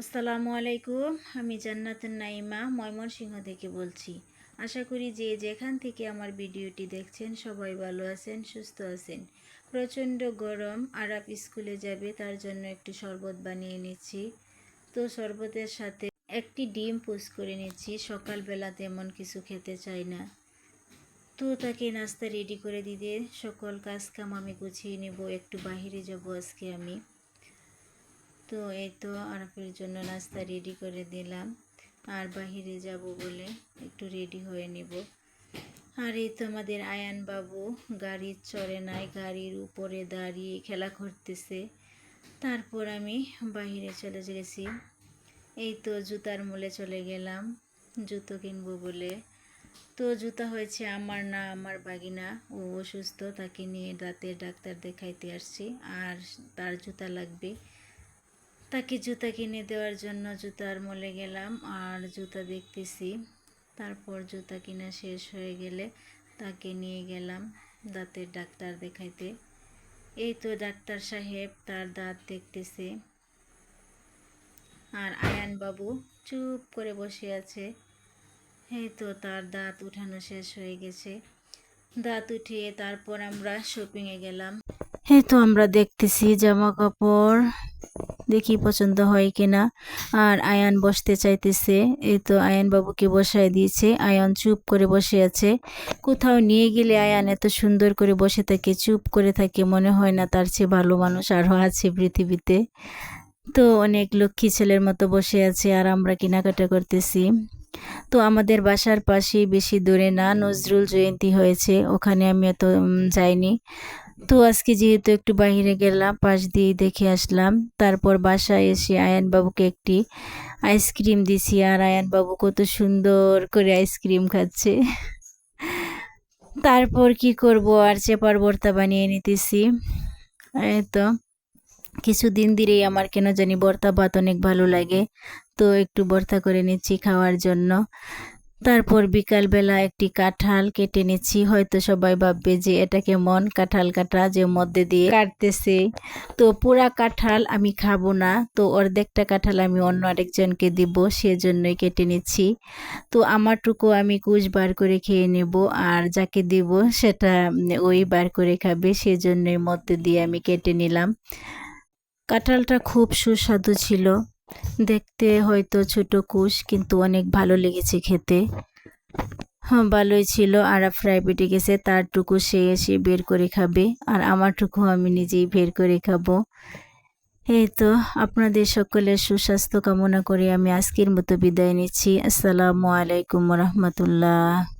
আসসালামু আলাইকুম, আমি জান্নাতুন নাইমা, ময়মনসিংহ থেকে বলছি। আশা করি যে যেখান থেকে আমার ভিডিওটি দেখছেন সবাই ভালো আছেন, সুস্থ আছেন। প্রচণ্ড গরম আরাপ স্কুলে যাবে, তার জন্য একটি শরবত বানিয়ে নিচ্ছি। তো শরবতের সাথে একটি ডিম পুষ করে নিচ্ছি, সকালবেলা তেমন কিছু খেতে চাই না। তো তাকে নাস্তা রেডি করে দিতে, সকল কাজ কাম আমি গুছিয়ে নেব, একটু বাহিরে যাব আজকে আমি। তো এই তো আরফের জন্য নাস্তা রেডি করে দিলাম। আর বাহিরে যাব বলে একটু রেডি হয়ে নিব। আর এই তো আমাদের আয়ান বাবু গাড়ির চড়ে নাই, গাড়ির উপরে দাঁড়িয়ে খেলা করতেছে। তারপর আমি বাহিরে চলে গেছি। এই তো জুতার মূলে চলে গেলাম, জুতো কিনবো বলে। তো জুতা হয়েছে আমার না, আমার বাগিনা। ও অসুস্থ, তাকে নিয়ে দাঁতের ডাক্তার দেখাইতে আসছি। আর তার জুতা লাগবে। তাকে জুতা কিনে দেওয়ার জন্য জুতার মলে গেলাম আর জুতা দেখতেছি। তারপর জুতা কিনা শেষ হয়ে গেলে তাকে নিয়ে গেলাম দাঁতের ডাক্তার দেখাইতে। এই তো ডাক্তার সাহেব তার দাঁত দেখতেছে। আর আয়ান বাবু চুপ করে বসে আছে। এই তো তার দাঁত উঠানো শেষ হয়ে গেছে। দাঁত উঠিয়ে তারপর আমরা শপিংয়ে গেলাম। এই তো আমরা দেখতেছি জামা কাপড়। দেখি পছন্দ হয় কিনা। আর আয়ান বসতে চাইতেছে। এই তো আয়ান বাবুকে বসায় দিয়েছে। আয়ান চুপ করে বসে আছে। কোথাও নিয়ে গেলে আয়ান এত সুন্দর করে বসে থাকে, চুপ করে থাকে, মনে হয় না তার চেয়ে ভালো মানুষ আরও আছে পৃথিবীতে। তো অনেক লক্ষ্মী ছেলের মতো বসে আছে আর আমরা কেনাকাটা করতেছি। তো আমাদের বাসার পাশেই বেশি দূরে না, নজরুল জয়ন্তী হয়েছে। ওখানে আমি এত যাইনি। তো আজকে যেহেতু একটু বাইরে গেলাম, পাশ দিয়ে দেখে আসলাম। তারপর বাসায় এসে আয়ান বাবুকে একটি আইসক্রিম দিছি, আর আয়ান বাবু কত সুন্দর করে আইসক্রিম খাচ্ছে। তারপর কি করব, আর চেপার ভর্তা বানিয়ে নিতেছি। এই তো, কিছুদিন ধরেই আমার কেন জানি ভর্তা ভাত অনেক ভালো লাগে, তো একটু ভর্তা করে নিচ্ছি খাওয়ার জন্য। তারপর বিকালবেলা একটি কাঁঠাল কেটে নিচ্ছি। হয়তো সবাই ভাববে যে এটা কেমন কাঁঠাল কাটা যে মধ্যে দিয়ে কাটতেছে। তো পুরা কাঁঠাল আমি খাব না। তো অর্ধেকটা কাঁঠাল আমি অন্য আরেকজনকে দিব, সেজন্যই কেটে নিচ্ছি। তো আমারটুকু আমি কুচ বার করে খেয়ে নেব আর যাকে দিব সেটা ওই বার করে খাবে, সেজন্যই মধ্যে দিয়ে আমি কেটে নিলাম। কাঁঠালটা খুব সুস্বাদু ছিল। দেখতে হয়তো ছোট কুশ, কিন্তু অনেক ভালো লেগেছে খেতে। হ্যাঁ ভালোই ছিল। আর প্রাইভেটে গেছে, তারটুকু সে এসে বের করে খাবে, আর আমারটুকু আমি নিজেই বের করে খাব। এই তো, আপনাদের সকলের সুস্বাস্থ্য কামনা করে আমি আজকের মতো বিদায় নিচ্ছি। আসসালামু আলাইকুম রহমতুল্লাহ।